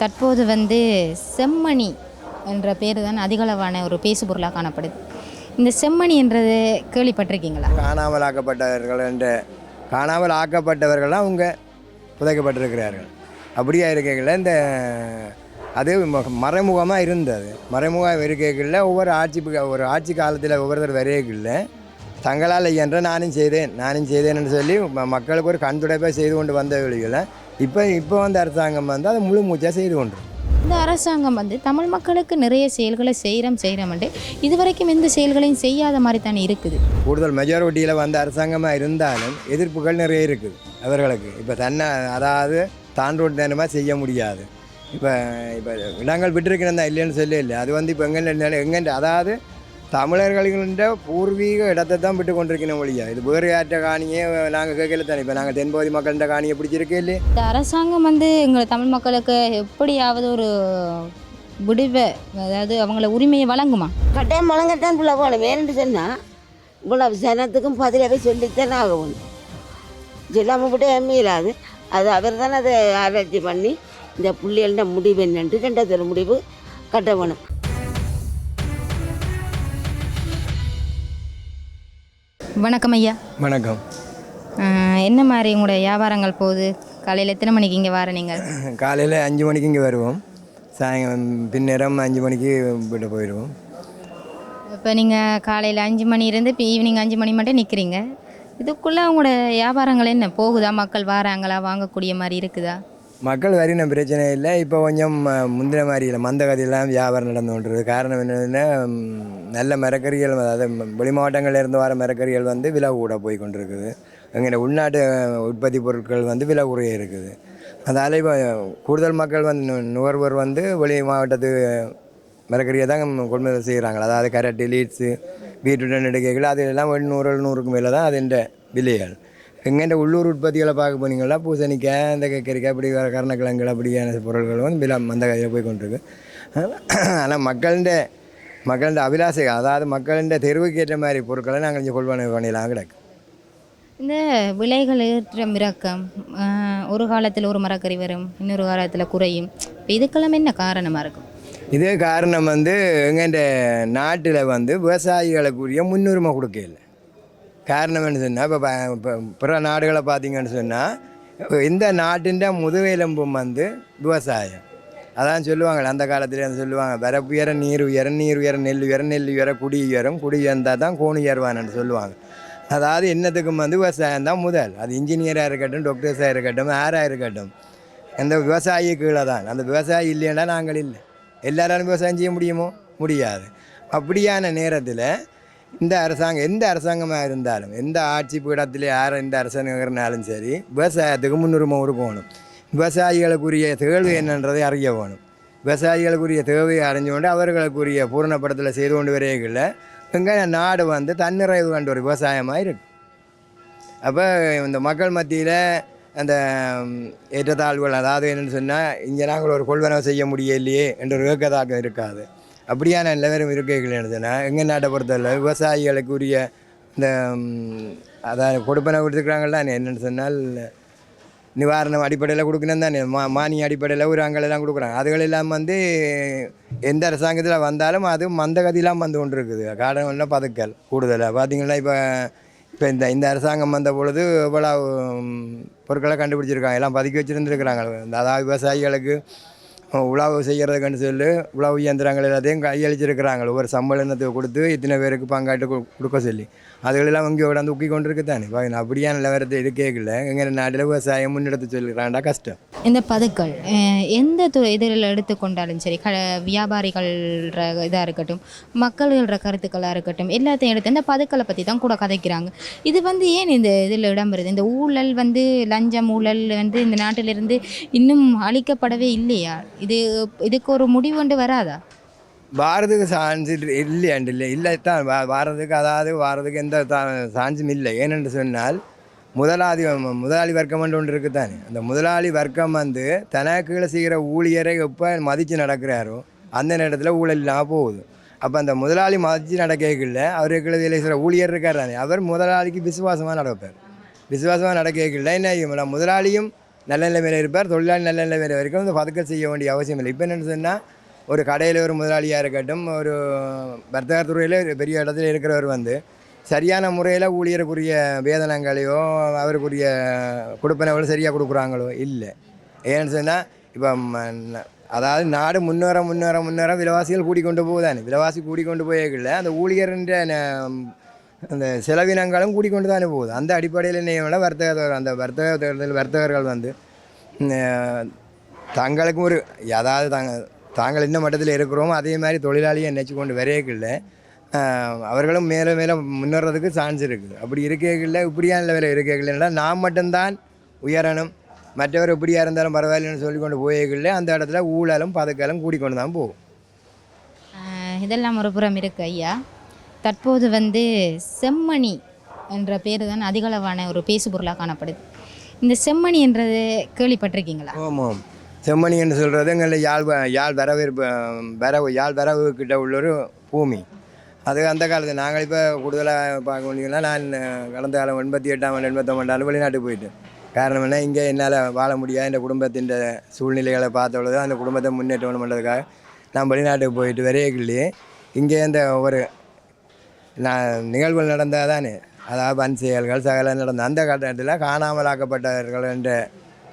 தற்போது வந்து செம்மணி என்ற பேர் தான் அதிகளவான ஒரு பேசுபொருளாக காணப்படுது. இந்த செம்மணி என்றது கேள்விப்பட்டிருக்கீங்களா? காணாமல் ஆக்கப்பட்டவர்கள் என்ற காணாமல் ஆக்கப்பட்டவர்கள்லாம் அவங்க புதைக்கப்பட்டிருக்கிறார்கள். அப்படியா இருக்கைகளில் இந்த அது மறைமுகமாக இருந்தது. மறைமுகம் இருக்கைகளில் ஒவ்வொரு ஆட்சி ஒரு ஆட்சி காலத்தில் ஒவ்வொருத்தர் வரையகளில் தங்களால் என்ற நானும் செய்தேன் நானும் செய்தேன்னு சொல்லி மக்களுக்கு ஒரு கண் துடைப்பாக செய்து கொண்டு வந்த வழிகளை இப்போ இப்போ வந்து அரசாங்கம் வந்து அதை முழு மூச்சாக செய்து கொண்டு இந்த அரசாங்கம் வந்து தமிழ் மக்களுக்கு நிறைய செயல்களை செய்கிறோம் செய்கிறோம்ட்டு இதுவரைக்கும் எந்த செயல்களையும் செய்யாத மாதிரி தானே இருக்குது. கூடுதல் மெஜாரிட்டியில் வந்த அரசாங்கமாக இருந்தாலும் எதிர்ப்புகள் நிறைய இருக்குது அவர்களுக்கு. இப்போ தன்னை அதாவது தாண்டோட்டமாக செய்ய முடியாது. இப்போ இப்போ இடங்கள் விட்டுருக்கிறதா இல்லைன்னு சொல்ல இல்லை. அது வந்து இப்போ எங்கே எங்கே அதாவது தமிழர்களின் பூர்வீக இடத்தை தான் விட்டு கொண்டிருக்கணும் ஒழியா. இது வேறு யார்கிட்ட காணியே நாங்கள் கேட்கல தானே. இப்போ நாங்கள் தென்பகுதி மக்கள்கிட்ட காணியை பிடிச்சிருக்கே இல்லையே. இந்த அரசாங்கம் வந்து எங்களை தமிழ் மக்களுக்கு எப்படியாவது ஒரு விடுவை அதாவது அவங்கள உரிமையை வழங்குமா? கட்டாயம் முழங்கத்தான் புள்ள போகணும் வேணும்னு சொன்னால் இவ்வளவு சனத்துக்கும் பதிலாக சொல்லித்தான் ஆகணும். சொல்லாமல் விட மீறாது அது அவர் தான் அதை ஆராய்ச்சி பண்ணி இந்த புள்ளிகள முடிவு என்னன்ட்டு ரெண்டாவது முடிவு கட்ட வணக்கம் ஐயா. வணக்கம். என்ன மாதிரி உங்களோட வியாபாரங்கள் போகுது? காலையில் எத்தனை மணிக்கு இங்கே வர நீங்கள் காலையில் அஞ்சு மணிக்கு இங்கே வருவோம். சாயங்காலம் பின்னேரம் அஞ்சு மணிக்கு வீட்டு போயிடுவோம். இப்போ நீங்கள் காலையில் அஞ்சு மணி இருந்து இப்போ ஈவினிங் அஞ்சு மணி மட்டும் நிற்கிறீங்க இதுக்குள்ளே உங்களோட வியாபாரங்கள் என்ன? போகுதா? மக்கள் வராங்களா? வாங்கக்கூடிய மாதிரி இருக்குதா? மக்கள் வரின பிரச்சனை இல்லை. இப்போ கொஞ்சம் அஹ், முந்தின மாதிரி இல்லை. மந்த கதையெல்லாம் வியாபாரம் நடந்து கொண்டிருக்கு காரணம் என்னென்னா நல்ல மரக்கறிகள் அதாவது வெளி மாவட்டங்கள்ல இருந்து வர மரக்கறிகள் வந்து விலை கூட போய் கொண்டிருக்குது. எங்கள் உள்நாட்டு உற்பத்தி பொருட்கள் வந்து விலை குறைய இருக்குது. அதால் இப்போ கூடுதல் மக்கள் வந்து நுகர்வோர் வந்து வெளி மாவட்டத்து மரக்கறியை தான் கொள்முதல் செய்கிறாங்க அதாவது கரட்டு லீட்ஸு பீட்ரூட் நெடுக்கைகள் அது எல்லாம் நூறு நூறுக்கு மேலே தான் அதுன்ற விலைகள். எங்கேண்ட உள்ளூர் உற்பத்திகளை பார்க்க போனீங்கன்னா பூசணிக்காய் இந்த கத்திரிக்காய் அப்படி வர கருணக்கிழங்குகள் அப்படியான பொருட்கள் வந்து விலை மந்த கையில் போய் கொண்டிருக்கு. ஆனால் மக்கள்கிட்ட மக்கள்கிட்ட அபிலாசை அதாவது மக்கள்கிட்ட தெருவுக்கு ஏற்ற மாதிரி பொருட்களை நாங்கள் இங்கே கொள்வனை பண்ணிடலாம் கிடக்கு. இந்த விலைகள் ஏற்ற இறக்கம் ஆஹ் ஒரு காலத்தில் ஒரு மரக்கறி வரும் இன்னொரு காலத்தில் குறையும். இப்போ இதுக்கெல்லாம் என்ன காரணமாக இருக்கும் இதே காரணம் வந்து எங்கள்ட நாட்டில் வந்து விவசாயிகளுக்குரிய முன்னுரிமை கொடுக்கல காரணம் என்ன சொன்னால் இப்போ இப்போ பிற நாடுகளை பார்த்தீங்கன்னு சொன்னால் இந்த நாட்டின் முதுகெலும்பும் வந்து விவசாயம். அதான் சொல்லுவாங்க அந்த காலத்தில் சொல்லுவாங்க வரப்பு உயர நீர் உயர நீர் உயர நெல் உயர நெல் உயர குடி உயரும் குடி உயர்ந்தால் தான் கோணி உயர்வானு சொல்லுவாங்க. அதாவது என்னத்துக்கும் வந்து விவசாயம் தான் முதல். அது இன்ஜினியராக இருக்கட்டும் டாக்டர்ஸாக இருக்கட்டும் யாராக இருக்கட்டும். அந்த விவசாயி கீழே தான். அந்த விவசாயி இல்லைன்னா நாங்கள் இல்லை. எல்லாராலும் விவசாயம் செய்ய முடியுமோ? முடியாது. அப்படியான நேரத்தில் இந்த அரசாங்கம் எந்த அரசாங்கமாக இருந்தாலும் எந்த ஆட்சி பீடத்தில் யார் எந்த அரசாங்கம்னாலும் சரி விவசாயத்துக்கு முன்னுரிமை கொடுக்கணும். விவசாயிகளுக்குரிய தேவை என்னன்றதை அறிய வேணும். விவசாயிகளுக்குரிய தேவையை அறிஞ்சு அவர்களுக்குரிய பூரணப்படத்தில் செய்து கொண்டு வரையில எங்கே நாடு வந்து தன்னிறைவு கண்ட ஒரு விவசாயமாக இருக்கு. அப்போ இந்த மக்கள் மத்தியில் அந்த ஏற்றத்தாழ்வுகள் அதாவது என்னென்னு சொன்னால் இங்கே நாங்கள் ஒரு கொள்வனவு செய்ய முடியலையே என்ற ஒரு ஏக்கதாக்கம் இருக்காது. அப்படியான நிலவரம் இருக்கைகள் எழுதுனா எங்கள் நாட்டை பொறுத்தவரை விவசாயிகளுக்குரிய இந்த அதான் கொடுப்பனை கொடுத்துருக்குறாங்கல்ல என்னென்னு சொன்னால் நிவாரணம் அடிப்படையில் கொடுக்கணும் தானே? மா மானிய அடிப்படையில் ஒரு அங்கெல்லாம் கொடுக்குறாங்க. அதுகள் எல்லாம் வந்து எந்த அரசாங்கத்தில் வந்தாலும் அது மந்தகதியெல்லாம் வந்து கொண்டு இருக்குது காரணம் பதுக்கல் கூடுதலாக பார்த்தீங்கன்னா இப்போ இப்போ இந்த இந்த அரசாங்கம் வந்த பொழுது இவ்வளோ பொருட்களை கண்டுபிடிச்சிருக்காங்க. எல்லாம் பதுக்கி வச்சுருந்துருக்குறாங்க. அதாவது விவசாயிகளுக்கு உழவு செய்கிறதுக்குன்னு சொல்லி உழவு இயந்திரங்கள் எல்லாத்தையும் கையளிச்சிருக்கிறாங்க. ஒரு சம்பளத்தை கொடுத்து இத்தனை பேருக்கு பங்காட்டு கொடுக்க சொல்லி. அதுகளெல்லாம் இங்கே உடாந்து உக்கி கொண்டு இருக்கு அப்படியே பாருங்க, இது நிலவரத்தை எங்கள் நாட்டில் விவசாயம் முன்னெடுத்து சொல்லிக்கிறாண்டா கஷ்டம். இந்த பதுக்கள் எந்த து இதில் எடுத்துக்கொண்டாலும் சரி க வியாபாரிகள் இதாக இருக்கட்டும் மக்கள்கள கருத்துக்களாக இருக்கட்டும் எல்லாத்தையும் எடுத்து இந்த பதுக்களை பற்றி தான் கூட கதைக்கிறாங்க. இது வந்து ஏன் இந்த இதில் இடம் வருது இந்த ஊழல் வந்து லஞ்சம் ஊழல் வந்து இந்த நாட்டிலிருந்து இன்னும் அழிக்கப்படவே இல்லையா? இது இதுக்கு ஒரு முடிவு வராதா? வாரதுக்கு சான்ஸ் இல்லையாண்டு இல்லை இல்லை தான் வா- வாரதுக்கு அதாவது வாரதுக்கு எந்த தா- சான்ஸும் இல்லை. ஏனென்று சொன்னால் முதலாளி முதலாளி வர்க்கம் வந்து ஒன்று இருக்குது தானே அந்த முதலாளி வர்க்கம் வந்து தனக்குள்ள செய்கிற ஊழியரை எப்போ மதித்து நடக்கிறாரோ அந்த நேரத்தில் ஊழல் இல்லாமல் போகுது. அப்போ அந்த முதலாளி மதித்து நடக்கல அவருக்கு வேலை செய்கிற ஊழியர் இருக்கார் தானே? அவர் முதலாளிக்கு விசுவாசமாக நடப்பார். விசுவாசமாக நடக்கல என்ன முதலாளியும் நல்ல நிலைமையில் இருப்பார். தொழிலாளி நல்ல நிலைமையில் வரைக்கும் இந்த பதுக்கல் செய்ய வேண்டிய அவசியம் இல்லை. இப்போ என்னென்னு சொன்னால் ஒரு கடையில் ஒரு முதலாளியாக இருக்கட்டும் ஒரு வர்த்தக துறையில் ஒரு பெரிய இடத்துல இருக்கிறவர் வந்து சரியான முறையில் ஊழியருக்குரிய வேதனங்களையோ அவருக்குரிய கொடுப்பனவளோ சரியாக கொடுக்குறாங்களோ இல்லை. ஏன்னு சொன்னால் இப்போ அதாவது நாடு முன்னேற முன்னேற முன்னேற விலைவாசிகள் கூடிக்கொண்டு போகுதானே. விலைவாசி கூடிக்கொண்டு போயேக்கல அந்த ஊழியர்ன்ற அந்த செலவினங்களும் கூடிக்கொண்டு தானே போகுது. அந்த அடிப்படையில் என்ன வர்த்தக அந்த வர்த்தக தேர்தல் வர்த்தகர்கள் வந்து தங்களுக்கும் ஒரு ஏதாவது தாங்க தாங்கள் என்ன மட்டத்தில் இருக்கிறோமோ அதே மாதிரி தொழிலாளியை நினச்சி கொண்டு வரையக்கில்ல அவர்களும் மேலே மேலே முன்னேறதுக்கு சான்ஸ் இருக்குது. அப்படி இருக்கேக்கில்ல இப்படியான லெவலில் இருக்கேக்கில்லைன்னா நான் மட்டும்தான் உயரணும். மற்றவர் இப்படியா இருந்தாலும் பரவாயில்லைன்னு சொல்லி கொண்டு போயேக்கில்ல அந்த இடத்துல ஊழலும் பதக்கலும் கூடிக்கொண்டு தான் போகும். இதெல்லாம் ஒரு புறம் இருக்கு ஐயா. தற்போது வந்து செம்மணி என்ற பேர் தான் அதிகளவான ஒரு பேசு பொருளாக காணப்படுது. இந்த செம்மணி என்றது கேள்விப்பட்டிருக்கீங்களா? ஆமாம். செம்மணி என்று சொல்கிறது எங்களை யாழ் யாழ் வரவேற்பு வரவு யாழ் வரவு கிட்ட உள்ள ஒரு பூமி. அது அந்த காலத்து நாங்கள் இப்போ கூடுதலாக பார்க்க முடியும்னா நான் கடந்த காலம் எண்பத்தி எட்டாம் ஆண்டு எண்பத்தொம்பது ஆண்டு வெளிநாட்டுக்கு போயிட்டேன் காரணம் என்ன? இங்கே என்னால் வாழ முடியாது இந்த குடும்பத்தின் சூழ்நிலைகளை பார்த்தவொழுது அந்த குடும்பத்தை முன்னேற்றம் பண்ணுறதுக்காக நான் வெளிநாட்டுக்கு போயிட்டு வரையக்குள்ளேயே இங்கே இந்த ஒரு நான் நிகழ்வுகள் நடந்தால் தானே அதாவது பன் செயல்கள் சகல நடந்த அந்த கட்டத்தில் காணாமல் ஆக்கப்பட்டவர்கள் என்ற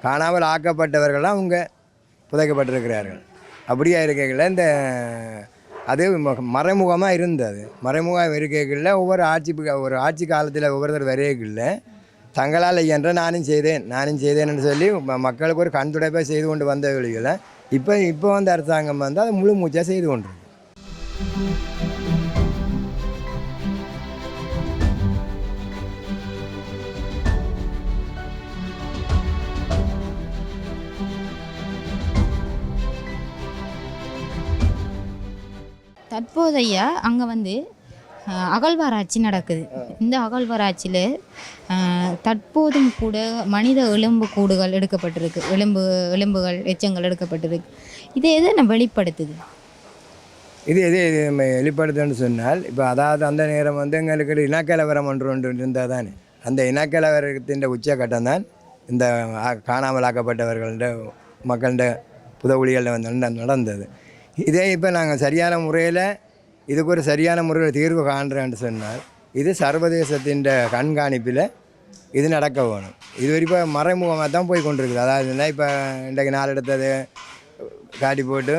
காணாமல் ஆக்கப்பட்டவர்கள்லாம் அவங்க புதைக்கப்பட்டிருக்கிறார்கள். அப்படியா இருக்கைகளில் இந்த அது மறைமுகமாக இருந்தது. மறைமுகம் இருக்கைகளில் ஒவ்வொரு ஆட்சி ஒரு ஆட்சி காலத்தில் ஒவ்வொருத்தர் வரையக்குள்ள தங்களால் இயன்ற நானும் செய்தேன் நானும் செய்தேன்னு சொல்லி ம- மக்களுக்கு ஒரு கண்துடைப்பாக செய்து கொண்டு வந்த வழிகளை இப்போ இப்போ வந்த அரசாங்கம் வந்து அதை முழு மூச்சாக செய்து கொண்டு தற்போதைய அங்கே வந்து அகழ்வாராய்ச்சி நடக்குது. இந்த அகழ்வாராய்ச்சியில் தற்போதும் கூட மனித எலும்பு கூடுகள் எடுக்கப்பட்டிருக்கு. எலும்பு எலும்புகள் எச்சங்கள் எடுக்கப்பட்டிருக்கு. இது எதை நம்ம வெளிப்படுத்துது? இது எது இது நம்ம வெளிப்படுத்துன்னு சொன்னால் இப்போ அதாவது அந்த நேரம் வந்து எங்களுக்கு இனக்கலவரம் ஒன்று ஒன்று இருந்தால் தானே அந்த இனக்கலவரத்தின் உச்சக்கட்டம் தான் இந்த ஆ- காணாமல் ஆக்கப்பட்டவர்கள்ட மக்கள்கிட்ட புதவுளிகளில் வந்து நடந்தது. இதே இப்போ நாங்கள் சரியான முறையில் இதுக்கு ஒரு சரியான முறையில் தீர்வு காண்றேன்னு சொன்னால் இது சர்வதேசத்தின் கண்காணிப்பில் இது நடக்க வேணும். இது வரைக்கும் மறைமுகமாக தான் போய் கொண்டிருக்குது. அதாவது இப்போ இன்றைக்கு நாள் எடுத்தது காட்டி போட்டு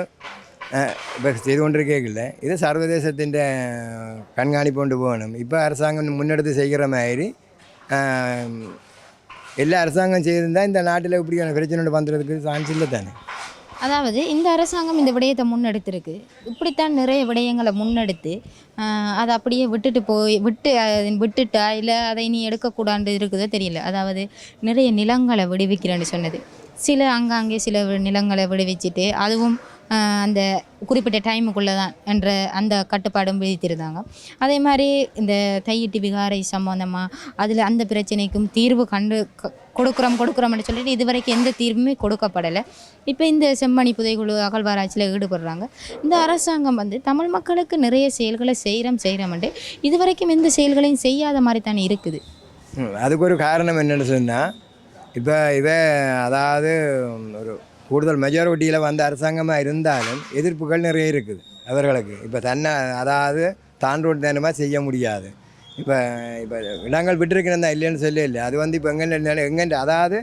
இப்போ செய்து கொண்டிருக்கேக்கில்ல. இது சர்வதேசத்தின் கண்காணிப்பு கொண்டு போகணும். இப்போ அரசாங்கம் முன்னெடுத்து செய்கிற மாதிரி எல்லா அரசாங்கம் செய்திருந்தால் இந்த நாட்டில் இப்படியான பிரச்சனை வந்துடுறதுக்கு சான்ஸ் இல்லை தானே. அதாவது இந்த அரசாங்கம் இந்த விடயத்தை முன்னெடுத்திருக்கு. இப்படித்தான் நிறைய விடயங்களை முன்னெடுத்து அதை அப்படியே விட்டுட்டு போய் விட்டு அதை விட்டுட்டா இல்லை அதை இனி எடுக்கக்கூடாது இருக்குதோ தெரியல. அதாவது நிறைய நிலங்களை விடுவிக்கிறேன்னு சொன்னது. சில அங்கங்கே சில நிலங்களை விடுவிச்சிட்டு அதுவும் அந்த குறிப்பிட்ட டைமுக்குள்ளே தான் என்ற அந்த கட்டுப்பாடும் விதித்திருந்தாங்க. அதே மாதிரி இந்த தையிட்டு விகாரை சம்மந்தமாக அதில் அந்த பிரச்சனைக்கும் தீர்வு கண்டு கொடுக்குறோம் கொடுக்குறோம்னு சொல்லிட்டு இதுவரைக்கும் எந்த தீர்வுமே கொடுக்கப்படலை. இப்போ இந்த செம்மணி புதைகுழு அகழ்வாராய்ச்சியில் ஈடுபடுறாங்க. இந்த அரசாங்கம் வந்து தமிழ் மக்களுக்கு நிறைய செயல்களை செய்கிறோம் செய்கிறோம்ட்டு இதுவரைக்கும் எந்த செயல்களையும் செய்யாத மாதிரி தானே இருக்குது. அதுக்கு ஒரு காரணம் என்னென்னு சொன்னால் இப்போ இதை அதாவது ஒரு கூடுதல் மெஜாரிட்டியில் வந்த அரசாங்கமாக இருந்தாலும் எதிர்ப்புகள் நிறைய இருக்குது அவர்களுக்கு. இப்போ தன்னை அதாவது தாண்டோட்டு தினமாக செய்ய முடியாது. இப்போ இப்போ இடங்கள் விட்டுருக்கிறதா இல்லைன்னு சொல்லி இல்லை அது வந்து இப்போ எங்கே எங்கே அதாவது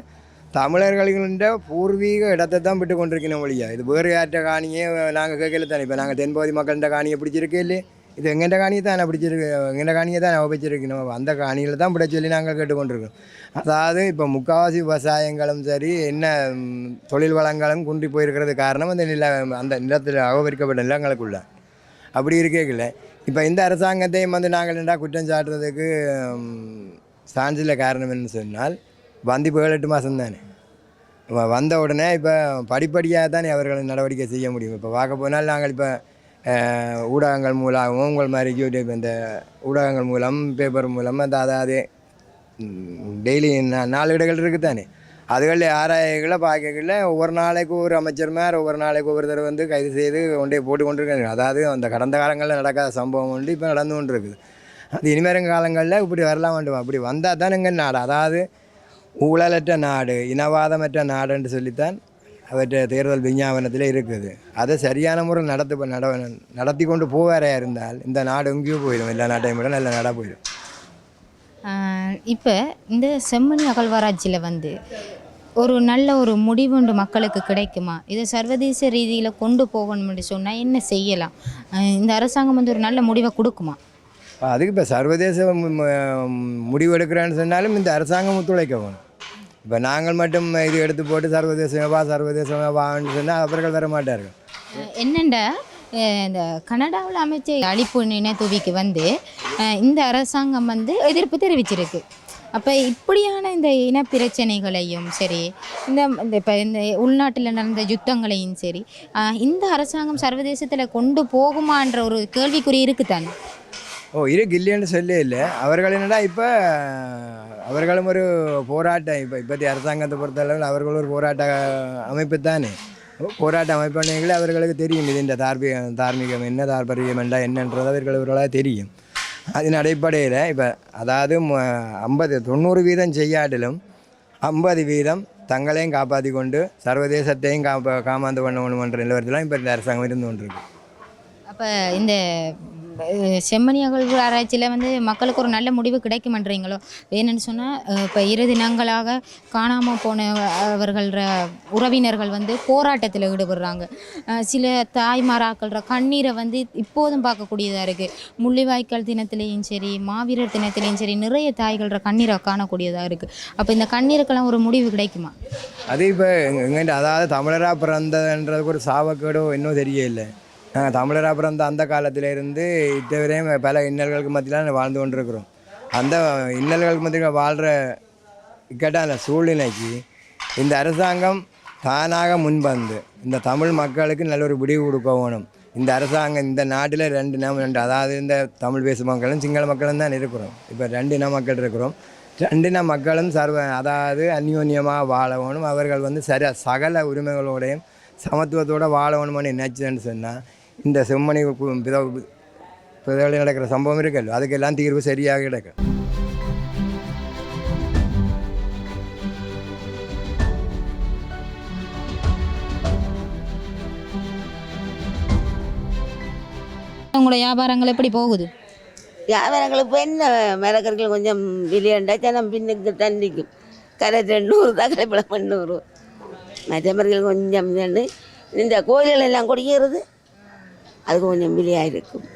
தமிழர்களின் பூர்வீக இடத்தை தான் விட்டு கொண்டிருக்கணும் ஒழியா. இது வேறு யார்கிட்ட காணியே நாங்கள் கேட்கல தானே. இப்போ நாங்கள் தென்பகுதி மக்கள்கிட்ட காணியை பிடிச்சிருக்கே இல்லையே. இது எங்கள்கிட்ட காணியை தான் பிடிச்சிருக்கு எங்கள்கிட்ட காணியை தான் உபச்சிருக்கணும் அந்த காணியில் தான் பிடிச்ச சொல்லி நாங்கள் கேட்டுக்கொண்டிருக்கோம். அதாவது இப்போ முக்கால்வாசி விவசாயங்களும் சரி என்ன தொழில் வளங்களும் குன்றி போயிருக்கிறது காரணம் அந்த நில அந்த நிலத்தில் அகபரிக்கப்பட்ட நிலங்களுக்குள்ள. அப்படி இருக்கேக்கில்ல. இப்போ இந்த அரசாங்கத்தையும் வந்து நாங்கள் என்ன குற்றம் சாட்டுறதுக்கு சான்ஸில் காரணம் என்னன்னு சொன்னால் வந்து இப்போ ஏழு எட்டு மாதம் தானே. வ- வந்த உடனே இப்போ படிப்படியாக தானே அவர்களை நடவடிக்கை செய்ய முடியும். இப்போ பார்க்க போனால் நாங்கள் இப்போ ஊடகங்கள் மூலமாகவும் உங்கள் மாதிரி யூடியூப் இந்த ஊடகங்கள் மூலம் பேப்பர் மூலம் அந்த அதாவது டெய்லி நாலு இடங்கள் இருக்குது தானே அதுகளில் ஆராய்களை பார்க்கல ஒவ்வொரு நாளைக்கு ஒரு அமைச்சர் மாதிரி ஒவ்வொரு நாளைக்கு ஒவ்வொருத்தர் வந்து கைது செய்து கொண்டே போட்டு கொண்டிருக்காங்க அதாவது அந்த கடந்த காலங்களில் நடக்காத சம்பவம் வந்து இப்போ நடந்து கொண்டு இருக்குது அது இனிமேலும் காலங்களில் இப்படி வரலாம் வேண்டும். அப்படி வந்தால் தான் எங்கள் நாடு. அதாவது ஊழலற்ற நாடு இனவாதமற்ற நாடுன்னு சொல்லித்தான் அவற்றை தேர்தல் விஞ்ஞாபனத்தில் இருக்குது. அதை சரியான முறை நடத்து நட நடத்தி கொண்டு போவாரா இருந்தால் இந்த நாடு எங்கேயோ போயிடும். எல்லா நாட்டையும் விட நல்ல நாடாக போயிடும். இப்போ இந்த செம்மணி அகழ்வாராய்ச்சியில் வந்து ஒரு நல்ல ஒரு முடிவு ஒன்று மக்களுக்கு கிடைக்குமா? இதை சர்வதேச ரீதியில் கொண்டு போகணும்னு சொன்னால் என்ன செய்யலாம்? இந்த அரசாங்கம் வந்து ஒரு நல்ல முடிவை கொடுக்குமா? அதுக்கு இப்போ சர்வதேச முடிவு எடுக்கிறேன்னு சொன்னாலும் இந்த அரசாங்கம் ஒத்துழைக்க வேணும். இப்போ நாங்கள் மட்டும் இது எடுத்து போட்டு சர்வதேசமா சர்வதேசமா வான்னு சொன்னால் அவர்கள் வர மாட்டார்கள். என்னண்டா இந்த கனடாவில் அமைச்ச அழிப்பு நினைத்துவிக்கு வந்து இந்த அரசாங்கம் வந்து எதிர்ப்பு தெரிவிச்சிருக்கு. அப்போ இப்படியான இந்த இன பிரச்சனைகளையும் சரி இந்த இந்த இப்போ இந்த உள்நாட்டில் நடந்த யுத்தங்களையும் சரி இந்த அரசாங்கம் சர்வதேசத்தில் கொண்டு போகுமான்ற ஒரு கேள்விக்குறி இருக்குதானே? ஓ இருக்கு இல்லைன்னு சொல்லி இல்லை. அவர்கள் என்னடா இப்போ அவர்களும் ஒரு போராட்டம் இப்போ இப்போத்தி அரசாங்கத்தை பொறுத்தளவில் அவர்கள் ஒரு போராட்ட அமைப்பு தானே. போராட்ட அமைப்பானங்களே அவர்களுக்கு தெரியும். இது இந்த தார்மீக தார்மீகம் என்ன தார்பரியம் என்ன என்னன்றது அவர்கள் அவர்களுக்கு தெரியும். அதன் அடிப்படையில் இப்போ அதாவது ஐம்பது தொண்ணூறு வீதம் செய்யாட்டிலும் ஐம்பது வீதம் தங்களையும் காப்பாற்றி கொண்டு சர்வதேசத்தையும் காப்பா காமாந்து பண்ண ஒன்று பண்ணுற நிலவரத்தில் இப்போ இந்த அரசாங்கம் இருந்து கொண்டிருக்கு. அப்போ இந்த செம்மணி அகழ்வு ஆராய்ச்சியில் வந்து மக்களுக்கு ஒரு நல்ல முடிவு கிடைக்குமன்றீங்களோ? ஏன்னு சொன்னால் இப்போ இரு தினங்களாக காணாமல் போன அவர்கள உறவினர்கள் வந்து போராட்டத்தில் ஈடுபடுறாங்க. சில தாய்மாராக்கள் கண்ணீரை வந்து இப்போதும் பார்க்கக்கூடியதாக இருக்குது முள்ளிவாய்க்கால் தினத்திலையும் சரி மாவீரர் தினத்திலையும் சரி நிறைய தாய்கள்ற கண்ணீரை காணக்கூடியதாக இருக்குது அப்போ இந்த கண்ணீருக்கெல்லாம் ஒரு முடிவு கிடைக்குமா? அது இப்போ எங்கிட்ட அதாவது தமிழராக பிறந்ததுன்றதுக்கு ஒரு சாவக்கேடோ இன்னும் தெரியல நாங்கள் அப்புறம் பிறந்த அந்த காலத்திலேருந்து இதுவரையும் பல இன்னல்களுக்கு மத்தியில் வாழ்ந்து கொண்டிருக்கிறோம். அந்த இன்னல்களுக்கு மத்தியில் வாழ்கிற இக்கட்டான சூழ்நிலைக்கு இந்த அரசாங்கம் தானாக முன்வந்து இந்த தமிழ் மக்களுக்கு நல்ல ஒரு விடிவு கொடுக்க வேணும். இந்த அரசாங்கம் இந்த நாட்டில் ரெண்டு இனம் ரெண்டு அதாவது இந்த தமிழ் பேசும் மக்களும் சிங்கள மக்களும் தான் இருக்கிறோம். இப்போ ரெண்டு இன மக்கள் இருக்கிறோம். ரெண்டு இன மக்களும் சர்வ அதாவது அந்யோன்யமாக வாழணும் அவர்கள் வந்து சரி சகல உரிமைகளோடையும் சமத்துவத்தோட வாழ வேணும்னு நினைச்சதுன்னு சொன்னால் இந்த செம்மணி பிதவில் நடக்கிற சம்பவம் இருக்குல்ல அதுக்கெல்லாம் தீர்வு சரியாக கிடைக்கும். உங்களோட வியாபாரங்கள் எப்படி போகுது? வியாபாரங்களுக்கு இப்போ என்ன மிளகர்கள் கொஞ்சம் விலையண்டா ஜனம் பின்னுக்கு தண்டிக்கும் கரை ரெண்டூறு தான் கரைப்படம் எண்ணூறு மற்றவர்கள் கொஞ்சம் இதுண்டு இந்த கோயில்கள் எல்லாம் கொடிக்கிறது. அது கொஞ்சம் விலையாக இருக்கும்.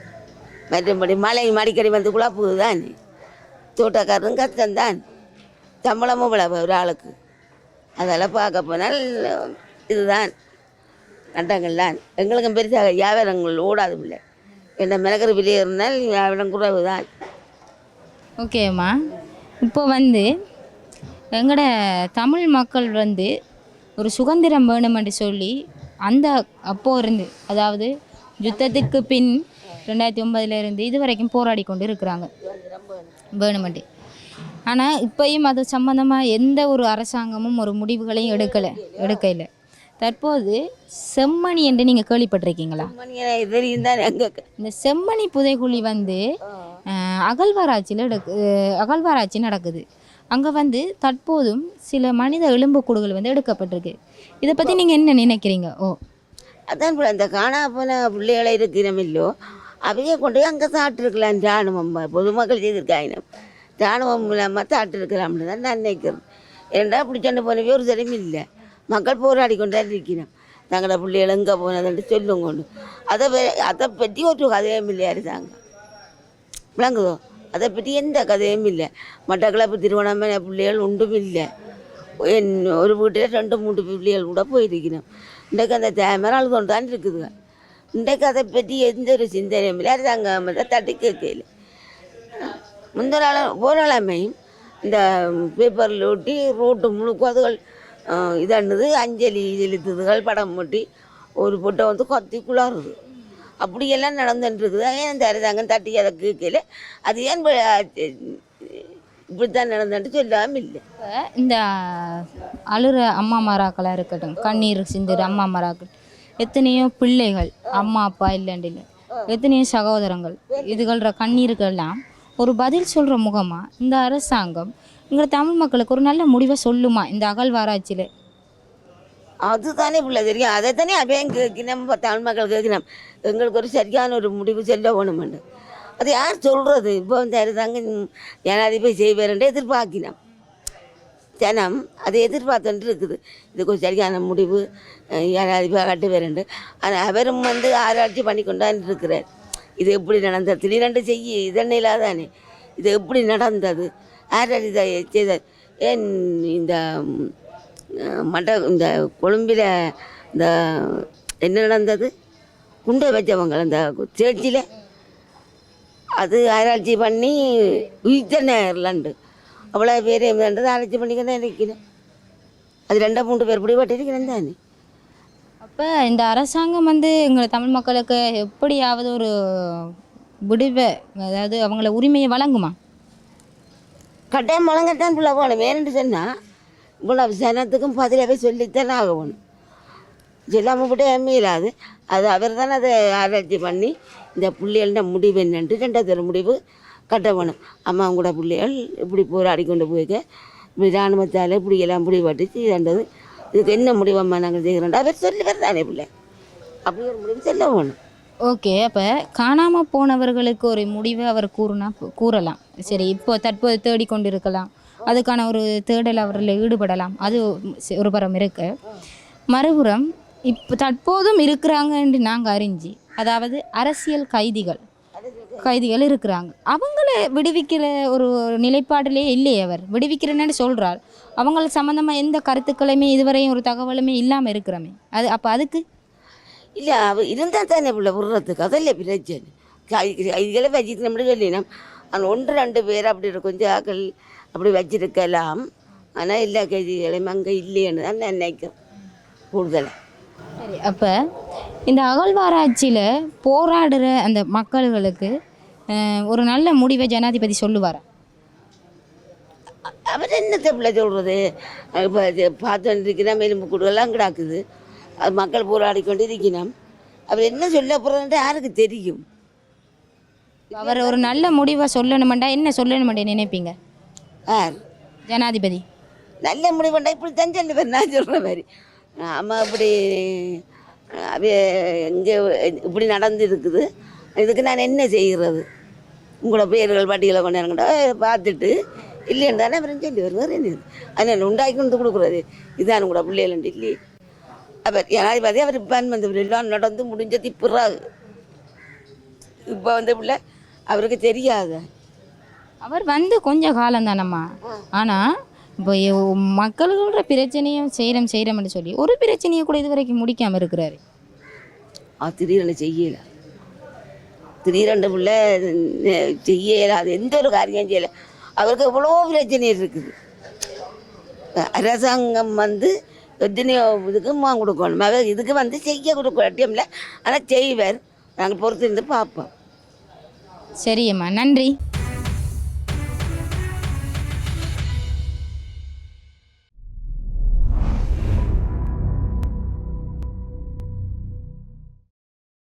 மற்றபடி மலை மடிக்கடி வந்து குழப்புது தான் தோட்டக்காரரும் கஷ்டம்தான். சம்பளமும் விளவு ஒரு ஆளுக்கு அதெல்லாம் பார்க்க போனால் இதுதான். கண்டங்கள் தான் எங்களுக்கும் பெருசாக வியாபாரங்கள் ஓடாது இல்லை என்ன மிளகரு விலையை இருந்தால் வியாபாரம் குறைவு தான் ஓகேம்மா இப்போ வந்து எங்களோட தமிழ் மக்கள் வந்து ஒரு சுதந்திரம் வேணுமென்று சொல்லி அந்த அப்போ இருந்து அதாவது யுத்தத்துக்கு பின் ரெண்டாயிரத்தி ஒன்பதுலேருந்து இது வரைக்கும் போராடி கொண்டு இருக்கிறாங்க வேணுமெண்டி ஆனால் இப்பையும் அது சம்மந்தமாக எந்த ஒரு அரசாங்கமும் ஒரு முடிவுகளையும் எடுக்கலை எடுக்கல தற்போது செம்மணி என்று நீங்கள் கேள்விப்பட்டிருக்கீங்களா? இந்த செம்மணி புதைகுழி வந்து அகழ்வாராய்ச்சியில் எடுக்கு அகழ்வாராய்ச்சி நடக்குது. அங்கே வந்து தற்போதும் சில மனித எலும்புக்கூடுகள் வந்து எடுக்கப்பட்டிருக்கு. இதை பற்றி நீங்கள் என்ன நினைக்கிறீங்க? ஓ. அதான் போல இந்த காணா போன பிள்ளைகளை இருக்கிறமில்லோ அவையே கொண்டு போய் அங்கே சாப்பிட்ருக்கலாம் ராணுவம் பொதுமக்கள் செய்திருக்காங்க ராணுவம் இல்லாமல் சாப்பிட்ருக்கலாம்னு தான் நான் நினைக்கிறேன். ஏன்டா இப்படி சொன்ன போனவே ஒரு தடவை இல்லை. மக்கள் போராடி கொண்டு தான் இருக்கிறோம். தங்களோட பிள்ளைகள் எங்கே போனதுன்ட்டு சொல்லுங்க கொண்டு. அதை அதை பற்றி ஒரு கதையும் இல்லை அரசாங்கம். விளங்குதோ? அதை பற்றி எந்த கதையும் இல்லை. மட்டக்களப்பு திருவண்ணாமலை பிள்ளைகள் ஒன்றும் இல்லை. என் ஒரு வீட்டில் ரெண்டு மூன்று பிள்ளைகள் கூட போயிருக்கிறோம். இன்றைக்கு அந்த கேமரா கொண்டு தான் இருக்குதுங்க இன்றைக்கு அதை பற்றி எந்த ஒரு சிந்தனையும் இல்லை. அரசாங்கம் அதை தட்டி கேட்கல. முந்தின போராளமையும் இந்த பேப்பரில் ஒட்டி ரோட்டு முழுக்க அதுகள் இதன்னுது அஞ்சலி செலுத்துதுகள் படம் ஒட்டி ஒரு பொட்டை வந்து கொத்தி குளாருது அப்படியெல்லாம் நடந்துட்டு இருக்குது ஏன் இந்த அரசாங்கம் தட்டி அதை கேட்கல? அது ஏன் இப்படித்தான் நடந்துட்டு சொல்லாமல் இல்லை. இப்போ இந்த அழுற அம்மா மராக்களாக இருக்கட்டும் கண்ணீர் சிந்துற அம்மா மராக்கள் எத்தனையோ பிள்ளைகள் அம்மா அப்பா இல்லைன்னு இல்லை எத்தனையோ சகோதரங்கள் இதுகள்ற கண்ணீருக்கெல்லாம் ஒரு பதில் சொல்கிற முகமாக இந்த அரசாங்கம் எங்கள் தமிழ் மக்களுக்கு ஒரு நல்ல முடிவை சொல்லுமா இந்த அகழ்வாராய்ச்சியில்? அதுதானே பிள்ளை தெரியும். அதை தானே அவன் கேட்கணும் தமிழ் மக்கள் கேட்கணும் எங்களுக்கு ஒரு சரியான ஒரு முடிவு சொல்ல வேணுமெண்டு அது யார் சொல்கிறது இப்போ வந்து ஜனாதிபதி செய்வாருன்ட்டு எதிர்பார்க்கினோம் ஜனம் அதை எதிர்பார்த்துட்டு இருக்குது. இதுக்கு கொஞ்சம் சரியான முடிவு. ஜனாதிபதி கட்டு வேறுண்டு ஆனால் அவரும் வந்து ஆராய்ச்சி பண்ணி கொண்டாந்து இருக்கிறார். இது எப்படி நடந்தது? திடீரெண்டு செய்ய இதென்ன இல்லாதானே இது எப்படி நடந்தது? ஆராய்ச்சி இதை செய்தார். ஏன் இந்த மண்ட இந்த கொழும்பில் இந்த என்ன நடந்தது? குண்டை வச்சவங்க அந்த சேர்ச்சியில் அது ஆராய்ச்சி பண்ணி உயிர்த்தனர்லண்டு அவ்வளோ பேர் என்னன்றது ஆராய்ச்சி பண்ணிக்க தான் இருக்கிறேன் அது ரெண்டா மூன்று பேர் பிடிபட்டிருக்கிறேன் தானே அப்போ இந்த அரசாங்கம் வந்து எங்கள் தமிழ் மக்களுக்கு எப்படியாவது ஒரு விடுவை அதாவது அவங்கள உரிமையை வழங்குமா? கட்டாயம் வழங்கத்தான் பிள்ளை போகணும் வேணும்னு சொன்னால் இவ்வளவு சனத்துக்கும் பதிலாகவே சொல்லித்தான் ஆகணும். சொல்லாமல் விட்டு மீறாது அது அவர் தானே அதை ஆராய்ச்சி பண்ணி இந்த பிள்ளைகள முடிவு என்னென்று ரெண்டாவது முடிவு கட்ட வேணும் அம்மா கூட பிள்ளைகள் இப்படி போராடி கொண்டு போய்க்க இப்படி இராணுவத்தால் இப்படி எல்லாம் முடிவெட்டு செய்தது இதுக்கு என்ன முடிவம்மா நாங்கள் செய்கிறோம் அவர் சொல்லி வரதானே பிள்ளை. அப்படி ஒரு முடிவு சொல்ல வேணும். ஓகே அப்போ காணாமல் போனவர்களுக்கு ஒரு முடிவு அவர் கூறுனா கூறலாம். சரி இப்போ தற்போது தேடிக்கொண்டு இருக்கலாம் அதுக்கான ஒரு தேடல் அவரில் ஈடுபடலாம். அது ஒரு பரம் இருக்குது மறுபுறம் இப்போ தற்போதும் இருக்கிறாங்கன்னு நாங்கள் அறிஞ்சு அதாவது அரசியல் கைதிகள் கைதிகள் இருக்கிறாங்க. அவங்கள விடுவிக்கிற ஒரு நிலைப்பாட்டிலே இல்லையே அவர். விடுவிக்கிறேன்னு சொல்கிறார் அவங்கள சம்மந்தமாக எந்த கருத்துக்களுமே இதுவரையும் ஒரு தகவலுமே இல்லாமல் இருக்கிறோமே. அது அப்போ அதுக்கு? இல்லை அவ இருந்தால் தானே பிள்ளை விடுறதுக்கு. அதல்ல பிரச்சனை. கைதிகளை வச்சுட்டு நம்மளே சொல்லினோம் ஆனால் ஒன்று ரெண்டு பேர் அப்படி இருக்கும். கொஞ்சம் ஆக்கள் அப்படி வச்சிருக்கலாம். ஆனால் எல்லா கைதிகளையும் அங்கே இல்லைன்னு தான் நான் கூடுதலாக சரி அப்போ இந்த அகழ்வாராய்ச்சியில் போராடுற அந்த மக்களுக்கு அஹ், ஒரு நல்ல முடிவை ஜனாதிபதி சொல்லுவாரா? அவர் என்னத்தை பிள்ளை சொல்கிறது இப்போ பார்த்து இருக்கிறோம் எலும்பு கூடுதெல்லாம் கிடக்குது. அது மக்கள் போராடி கொண்டு இருக்கணும் அவர் என்ன சொல்ல போகிறதுன்ட்டு யாருக்கு தெரியும்? அவர் ஒரு நல்ல முடிவை சொல்லணுமெண்டா என்ன சொல்லணுமெண்டே நினைப்பீங்க? யார்? ஜனாதிபதி. நல்ல முடிவுண்டா இப்படி தான் சொல்லுவேன் நான் சொல்கிற மாதிரி. நாம் இப்படி இங்கே இப்படி நடந்து இருக்குது இதுக்கு நான் என்ன செய்கிறது உங்களோட பேர்கள் பட்டியலை கொண்டு இறங்கிட்டா பார்த்துட்டு. இல்லைன்னு தானே அப்புறம் சொல்லி வருவார் என்ன அதனால் உண்டாக்கி கொண்டு கொடுக்குறாரு. இதுதான் கூட பிள்ளைகள் இல்லை அவர் ஜனாதிபதி அவர் பன் வந்து எல்லாம் நடந்து முடிஞ்சது பிறகு இப்போ வந்து பிள்ளை அவருக்கு தெரியாது. அவர் வந்து கொஞ்சம் காலம் தானம்மா. ஆனால் இப்போ மக்களோட பிரச்சனையும் செய்கிறோம் செய்கிறோம்னு சொல்லி ஒரு பிரச்சனையை கூட இது வரைக்கும் முடிக்காமல் இருக்கிறாரு. ஆ திடீரென செய்யலை. திடீரெண்டு பிள்ளை செய்யலை. அது எந்த ஒரு காரியம் செய்யலை. அவருக்கு எவ்வளோ பிரச்சனை இருக்குது. அரசாங்கம் வந்து எத்தனையோ இதுக்கு வாங்க கொடுக்கணும். அவர் இதுக்கு வந்து செய்ய கொடுக்கட்டியமில்ல ஆனால் செய்வார். நாங்கள் பொறுத்து இருந்து பார்ப்போம். சரியம்மா. நன்றி.